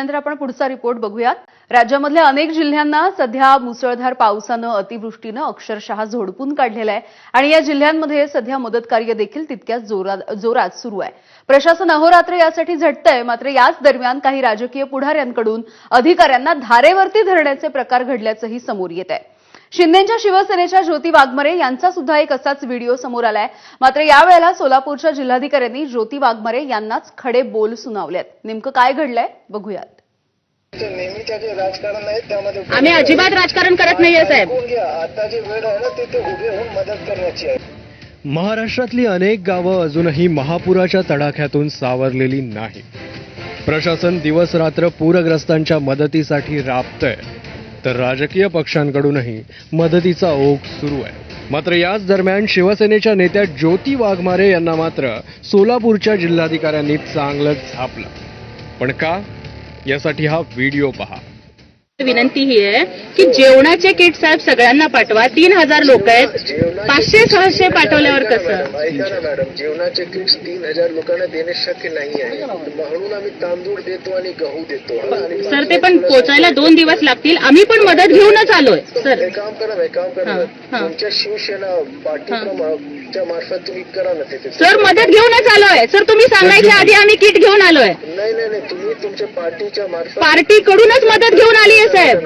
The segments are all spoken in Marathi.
त्यानंतर आपण पुढचा रिपोर्ट बघूयात. राज्यामधल्या अनेक जिल्ह्यांना सध्या मुसळधार पावसानं अतिवृष्टीनं अक्षरशः झोडपून काढलेलं आहे. आणि या जिल्ह्यांमध्ये सध्या मदत कार्य देखील तितक्याच जोरात जोरात सुरू आहे. प्रशासन अहोरात्र यासाठी झटतंय मात्र याच दरम्यान काही राजकीय पुढाऱ्यांकडून अधिकाऱ्यांना धारेवरती धरण्याचे प्रकार घडल्याचंही समोर येत आहे. शिंदेच्या शिवसेनेच्या ज्योती वाघमारे यांचा सुद्धा एक असाच व्हिडिओ समोर आलाय. मात्र यावेळेला सोलापूरच्या जिल्हाधिकाऱ्यांनी ज्योती वाघमारे यांनाच खडे बोल सुनावलेत. नेमकं काय घडलंय? बघूयात. आम्ही अजिबात राजकारण करत नाहीये साहेब. ऐकून घ्या आता जी वेळ आहे ना ती ते उभे होऊन मदत करण्याची आहे. महाराष्ट्रातली अनेक गावं अजूनही महापुराच्या तडाख्यातून सावरलेली नाही प्रशासन दिवस रात्र पूरग्रस्तांच्या मदतीसाठी राबतंय. तर राजकीय पक्षांकडूनही मदतीचा ओघ सुरू आहे. मात्र याच दरम्यान शिवसेनेच्या नेत्या ज्योती वाघमारे यांना मात्र सोलापूरच्या जिल्हाधिकाऱ्यांनी चांगलंच झापलं. पण का? यासाठी हा व्हिडिओ पहा. विनंती ही आहे की जेवणाचे किट साहेब सगळ्यांना पाठवा. तीन हजार लोक आहेत. पाचशे सहाशे पाठवल्यावर कसं? ऐका ना मॅडम जेवणाचे किट्स तीन हजार लोकांना देणे शक्य नाही आहे. म्हणून आम्ही तांदूळ देतो आणि गहू देतो. आणि सर ते पण पोचायला दोन दिवस लागतील. आम्ही पण मदत घेऊनच आलोय. सर. काम करा काम करा. हा. हा. तुमच्या शिवसेना मार्फत तुम्ही करा ना तिथे सर मदत घेऊनच आलोय. सर तुम्ही सांगायच्या आधी आम्ही किट घेऊन आलोय. नाही नाही नाही तुम्ही तुमच्या पार्टीच्या मार्फत पार्टीकडूनच मदत घेऊन आली आहे साहेब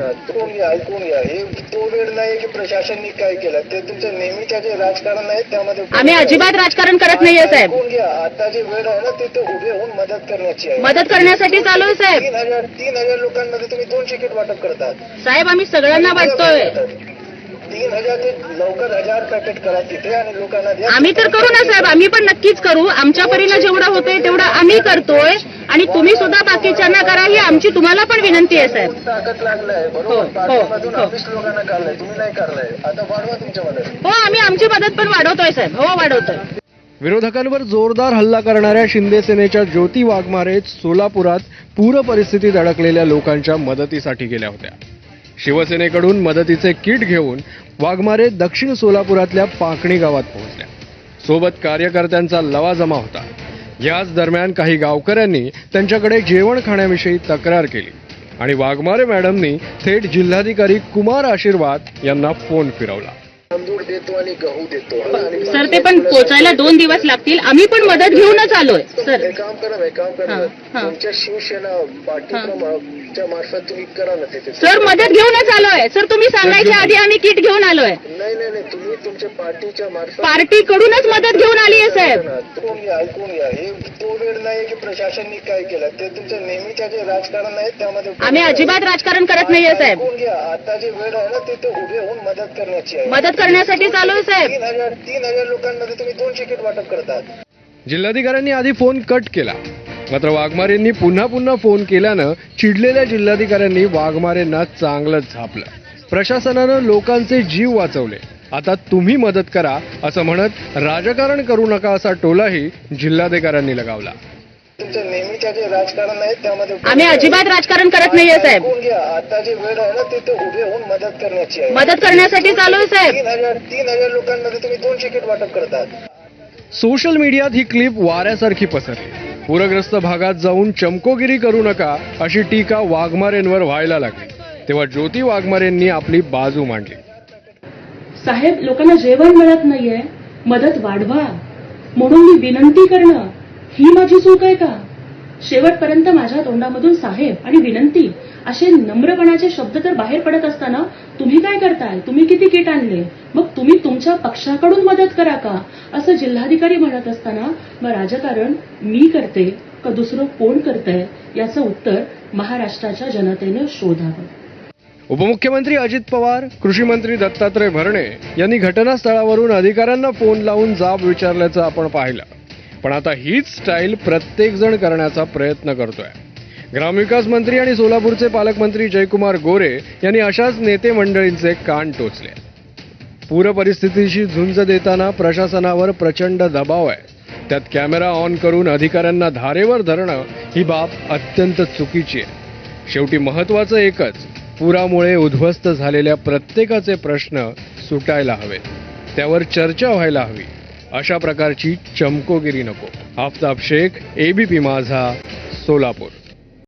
घ्या ऐकून घ्या. हे तो वेळ नाही की प्रशासननी काय केलं? ते तुमचं नेहमीच्या जे राजकारण आहे त्यामध्ये आम्ही अजिबात राजकारण करत नाहीये साहेब. ऐकून घ्या. आता जी वेळ आहे ना ती ते उभे होऊन मदत करण्याची आहे. मदत करण्यासाठी चालू आहे साहेब. तीन हजार तीन हजार लोकांमध्ये तुम्ही दोन तिकीट वाटप करतात. साहेब आम्ही सगळ्यांना वाटतोय तीन हजार ते लवकर हजार पॅकेट करा तिथे आणि लोकांना द्या. आम्ही तर करू ना साहेब. आम्ही पण नक्कीच करू. आमच्या परीनं जेवढं होतंय तेवढं आम्ही करतोय. आणि तुम्ही सुद्धा बाकीच्यांना करा ही आमची तुम्हाला पण विनंती आहे साहेब. ताकद लागलाय. हो, बरोबर? हो, पाठीमागून हो. ऑफिस लोकांना काढलाय. तुम्ही नाही काढलाय. आता वाढवा तुमच्या मदत. हो आम्ही आमची मदत पण वाढवतोय साहेब. हो वाढवतोय. विरोधकांवर जोरदार हल्ला करणाऱ्या शिंदे सेनेच्या ज्योती वाघमारे सोलापुरात पूर परिस्थितीत अडकलेल्या लोकांच्या मदतीसाठी गेल्या होत्या. शिवसेनेकडून मदतीचे किट घेऊन वाघमारे दक्षिण सोलापुरातल्या पाकणी गावात पोहोचल्या. सोबत कार्यकर्त्यांचा लवाजमा होता. याच दरम्यान काही गावकऱ्यांनी त्यांच्याकडे जेवण खाण्याविषयी तक्रार केली आणि वाघमारे मॅडमनी थेट जिल्हाधिकारी कुमार आशीर्वाद यांना फोन फिरवला. तांदूळ देतो आणि गहू देतो. सर ते पण पोचायला दोन दिवस लागतील. आम्ही पण मदत घेऊनच आलोय सर एक काम करा ना, एक काम करा हा, ना. हा. तुमच्या शिवसेना पार्टीच्या मार्फत तुम्ही करा ना तिथे. सर मदत घेऊनच आलोय. सर तुम्ही सांगायच्या आधी आम्ही किट घेऊन आलोय. नाही नाही नाही तुम्ही तुमच्या पार्टीच्या मार्फत पार्टीकडूनच मदत घेऊन आली आहे साहेब. ऐकून घ्या ऐकून घ्या. हे तो वेळ नाही की प्रशासननी काय केलं. ते तुमचं नेहमीच्या जे राजकारण आहे त्यामध्ये आम्ही अजिबात राजकारण करत नाहीये साहेब. ऐकून घ्या. आता जी वेळ आहे ना ती ते उभे होऊन मदत करण्याची आहे. मदत करण्यासाठी चालू आहे साहेब. तीन हजार तीन हजार लोकांमध्ये तुम्ही दोन तिकीट वाटप करतात. जिल्हाधिकाऱ्यांनी आधी फोन कट केला. मात्र वाघमारेंनी पुन्हा पुन्हा फोन केल्यानं चिडलेल्या जिल्हाधिकाऱ्यांनी वाघमारेंना चांगलंच झापलं. प्रशासनानं लोकांचे जीव वाचवले. आता तुम्ही मदत करा असं म्हणत राजकारण करू नका असा टोलाही जिल्हाधिकाऱ्यांनी लगावला. तुमचं नेहमीच्या जे राजकारण आहे त्यामध्ये आम्ही अजिबात राजकारण करत नाहीये साहेब. ऐकून घ्या? आता जी वेळ आहे ना ती ते उभे होऊन मदत करण्याची आहे. मदत करण्यासाठी चालू आहे साहेब. तीन हजार तीन हजार लोकांमध्ये तुम्ही दोन तिकीट वाटप करतात. सोशल मीडियात ही क्लिप वाऱ्यासारखी पसरली. पूरग्रस्त भागात जाऊन चमकोगिरी करू नका अशी टीका वाघमारेंवर व्हायला लागली. तेव्हा ज्योती वाघमारेंनी आपली बाजू मांडली. साहेब लोकांना जेवण मिळत नाहीये. मदत वाढवा. म्हणून मी विनंती करणं ही माझी चूक आहे का? शेवटपर्यंत माझ्या तोंडामधून साहेब आणि विनंती असे नम्रपणाचे शब्द तर बाहेर पडत असताना तुम्ही काय करताय? तुम्ही किती किट आणले? मग तुम्ही तुमच्या पक्षाकडून मदत करा का? असं जिल्हाधिकारी म्हणत असताना मग राजकारण मी करते का दुसरं कोण करतंय? याचं उत्तर महाराष्ट्राच्या जनतेनं शोधावं. उपमुख्यमंत्री अजित पवार कृषी मंत्री दत्तात्रय भरणे यांनी घटनास्थळावरून अधिकाऱ्यांना फोन लावून जाब विचारल्याचं आपण पाहिलं. पण आता हीच स्टाईल प्रत्येकजण करण्याचा प्रयत्न करतोय. ग्रामविकास मंत्री आणि सोलापूरचे पालकमंत्री जयकुमार गोरे यांनी अशाच नेते मंडळींचे कान टोचले. पूर परिस्थितीशी झुंज देताना प्रशासनावर प्रचंड दबाव आहे. त्यात कॅमेरा ऑन करून अधिकाऱ्यांना धारेवर धरणं ही बाब अत्यंत चुकीची आहे. शेवटी महत्वाचं एकच पुरामुळे उद्ध्वस्त झालेल्या प्रत्येकाचे प्रश्न सुटायला हवेत. त्यावर चर्चा व्हायला हवी. अशा प्रकारची चमकोगिरी नको. आफताब शेख एबीपी माझा सोलापूर.